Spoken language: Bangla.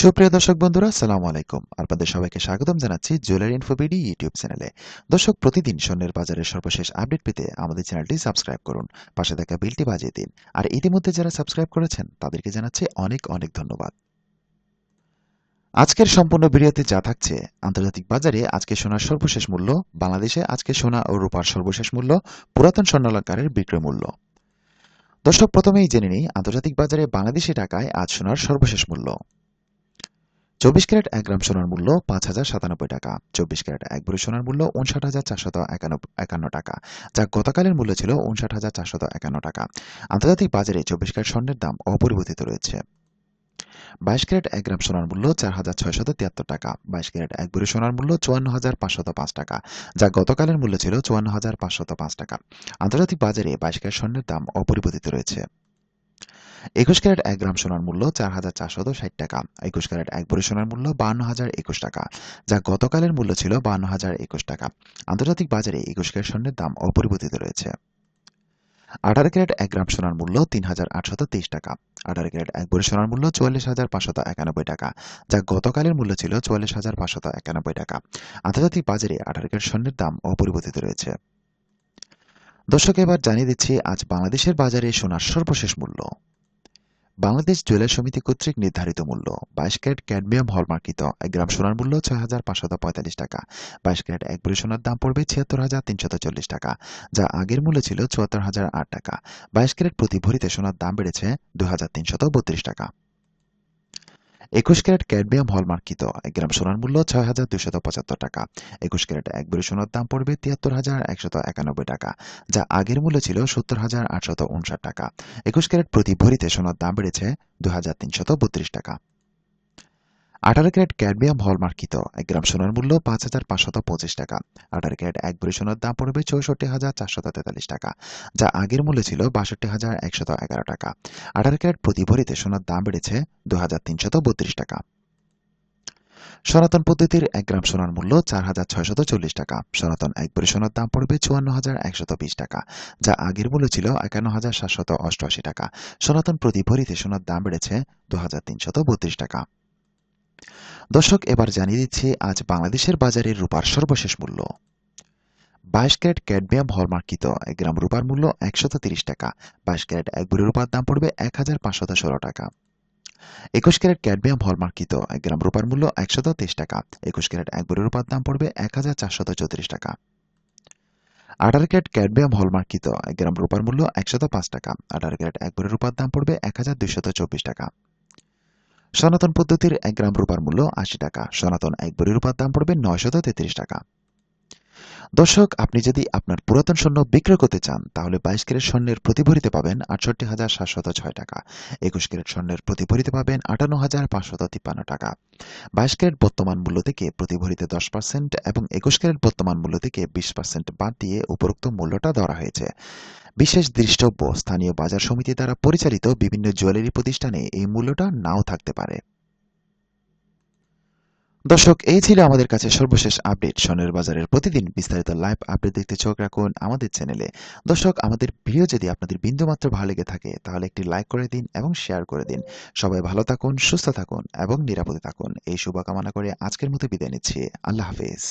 সুপ্রিয় দর্শক বন্ধুরা সালাম আলাইকুম। আপনাদের সবাইকে স্বাগতম জানাচ্ছি জুয়েলারি ইনফোবিডি ইউটিউব চ্যানেলে। দর্শক, প্রতিদিন স্বর্ণের বাজারের সর্বশেষ আপডেট পেতে আমাদের চ্যানেলটি সাবস্ক্রাইব করুন। পাশে থাকা বিলটি বাজিয়ে দিন। আর ইতিমধ্যে যারা সাবস্ক্রাইব করেছেন, তাদেরকে জানাচ্ছি অনেক অনেক ধন্যবাদ। আজকের সম্পূর্ণ ভিডিওতে যা থাকছে, আন্তর্জাতিক বাজারে আজকে সোনার সর্বশেষ মূল্য, বাংলাদেশে আজকে সোনা ও রূপার সর্বশেষ মূল্য, পুরাতন স্বর্ণালঙ্কারের বিক্রয় মূল্য। দর্শক, প্রথমেই জেনে নিই, আন্তর্জাতিক বাজারে বাংলাদেশি টাকায় আজ সোনার সর্বশেষ মূল্য। চব্বিশ ক্যারেট এক গ্রাম সোনার মূল্য পাঁচ হাজার সাতানব্বই টাকা। চব্বিশ ক্যারেট এক ভরি সোনার মূল্য উনষাট হাজার চারশত একান্ন টাকা। যা গতকালের মূল্য ছিল উনষাট হাজার চারশত একান্ন টাকা। আন্তর্জাতিক বাজারে চব্বিশ ক্যারেট স্বর্ণের দাম অপরিবর্তিত রয়েছে। বাইশ ক্যারেট এক গ্রাম সোনার মূল্য চার হাজার ছয়শত তিয়াত্তর টাকা। বাইশ ক্যারেট এক ভরি সোনার মূল্য চুয়ান্ন হাজার পাঁচশত পাঁচ টাকা, যা গতকালের মূল্য ছিল চুয়ান্ন হাজার পাঁচশত পাঁচ টাকা। আন্তর্জাতিক বাজারে বাইশ ক্যারেট স্বর্ণের দাম অপরিবর্তিত রয়েছে। একুশ ক্যারেট এক গ্রাম সোনার মূল্য, চার হাজার চারশত ষাট টাকা। একুশ ক্যারেট এক ভরি সোনার মূল্য, বান্ন হাজার একুশ টাকা, যা গতকালের মূল্য ছিল বান্ন হাজার একুশ টাকা। আন্তর্জাতিক বাজারে একুশ ক্যারেট স্বর্ণের দাম অপরিবর্তিত রয়েছে। আঠারো ক্যারেট এক গ্রাম সোনার মূল্য, তিন হাজার আটশত তেইশ টাকা। আঠারো ক্যারেট এক ভরি সোনার মূল্য, চুয়াল্লিশ হাজার পাঁচশত একানব্বই টাকা, যা গতকালের মূল্য ছিল চুয়াল্লিশ হাজার পাঁচশত একানব্বই টাকা। আন্তর্জাতিক বাজারে আঠারো ক্যারেট স্বর্ণের দাম অপরিবর্তিত রয়েছে। দর্শক, এবার জানিয়ে দিচ্ছি, আজ বাংলাদেশের বাজারে সোনার সর্বশেষ মূল্য। বাংলাদেশ জুয়েলার সমিতি কর্তৃক নির্ধারিত মূল্য বাইশ ক্যারেট ক্যাডমিয়াম হলমার্কিত এক গ্রাম সোনার মূল্য ছয় হাজার পাঁচশত পঁয়তাল্লিশ টাকা। বাইশ ক্যারেট এক ভরি সোনার দাম পড়বে ছিয়াত্তর হাজার তিনশত চল্লিশ টাকা, যা আগের মূল্য ছিল চুয়াত্তর হাজার আট টাকা। বাইশ ক্যারেট প্রতি ভরিতে সোনার দাম বেড়েছে দু হাজার তিনশত বত্রিশ টাকা। একুশ ক্যারেট ক্যাডমিয়াম হলমার্কিত এক গ্রাম সোনার মূল্য ছয় হাজার দুশত পঁচাত্তর টাকা। একুশ ক্যারেট এক ভরি সোনার দাম পড়বে তিয়াত্তর হাজার একশত একানব্বই টাকা, যা আগের মূল্য ছিল সত্তর হাজার আটশত উনষাট টাকা। একুশ ক্যারেট প্রতি ভরিতে সোনার দাম বেড়েছে দু হাজার তিনশত বত্রিশ টাকা। আঠারো ক্যারেট ক্যাডমিয়াম হলমার্কিত এক গ্রাম সোনার মূল্য পাঁচ হাজার পাঁচশত পঁচিশ টাকা। আঠারো ক্যারেট এক ভরি সোনার দাম পড়বে চৌষট্টি হাজার চারশত তেতাল্লিশ টাকা, যা আগের মূল্য ছিল বাষট্টি হাজার একশত এগারো টাকা। আঠারো ক্যারেট প্রতি ভরিতে সোনার দাম বেড়েছে দু হাজার তিনশত বত্রিশ টাকা। সনাতন পদ্ধতির এক গ্রাম সোনার মূল্য চার হাজার ছয়শত চল্লিশ টাকা। সনাতন এক ভরি সোনার দাম পড়বে চুয়ান্ন হাজার একশত বিশ টাকা, যা আগের মূল্য ছিল একান্ন হাজার সাতশত অষ্টআশি টাকা। সনাতন প্রতি ভরিতে সোনার দাম বেড়েছে দু হাজার তিনশত বত্রিশ টাকা। দর্শক, এবার জানিয়ে দিচ্ছি, আজ বাংলাদেশের বাজারে রূপার সর্বশেষ মূল্য। বাইশ ক্যারেট ক্যাডমিয়াম হলমার্কিত, এক গ্রাম রূপার মূল্য একশত তিরিশ টাকা। বাইশ ক্যারেট এক ভরি রূপার দাম পড়বে এক হাজার পাঁচশত ষোলো টাকা। একুশ ক্যারেট ক্যাডমিয়াম হলমার্কিত, এক গ্রাম রূপার মূল্য একশত তেইশ টাকা। একুশ ক্যারেট এক ভরি রূপার দাম পড়বে এক হাজার চারশত চৌত্রিশ টাকা। আঠারো ক্যারেট ক্যাডমিয়াম হলমার্কিত, এক গ্রাম রূপার মূল্য একশত পাঁচ টাকা। আঠারো ক্যারেট এক ভরি রূপার দাম পড়বে এক হাজার দুইশত চব্বিশ টাকা। সনাতন পদ্ধতির এক গ্রাম রূপার মূল্য আশি টাকা, সনাতন এক বড়ি রূপার দাম পড়বে নয়শত তেত্রিশ টাকা। দর্শক, আপনি যদি আপনার পুরাতন স্বর্ণ বিক্রয় করতে চান, তাহলে বাইশ ক্যারেট স্বর্ণের প্রতি ভরিতে পাবেন আটষট্টি হাজার সাতশত ছয় টাকা। একুশ ক্যারেট স্বর্ণের প্রতি ভরিতে পাবেন আটান্ন হাজার পাঁচশত তিপ্পান্ন টাকা। বাইশ ক্যারেট বর্তমান মূল্য থেকে প্রতি ভরিতে দশ পার্সেন্ট এবং একুশ ক্যারেট বর্তমান মূল্য থেকে বিশ পার্সেন্ট বাদ দিয়ে উপরোক্ত মূল্যটা ধরা হয়েছে। বিশেষ দৃষ্টব্য, স্থানীয় বাজার সমিতি দ্বারা পরিচালিত বিভিন্ন জুয়েলারি প্রতিষ্ঠানে এই মূল্যটা নাও থাকতে পারে। দর্শক, এই ছিল আমাদের কাছে সর্বশেষ আপডেট। স্বর্ণের বাজারের প্রতিদিন বিস্তারিত লাইভ আপডেট দেখতে চোখ রাখুন আমাদের চ্যানেলে। দর্শক, আমাদের ভিডিও যদি আপনাদের বিন্দুমাত্র ভালো লেগে থাকে, তাহলে একটি লাইক করে দিন এবং শেয়ার করে দিন। সবাই ভালো থাকুন, সুস্থ থাকুন এবং নিরাপদে থাকুন। এই শুভকামনা করে আজকের মতো বিদায় নিচ্ছি। আল্লাহ হাফেজ।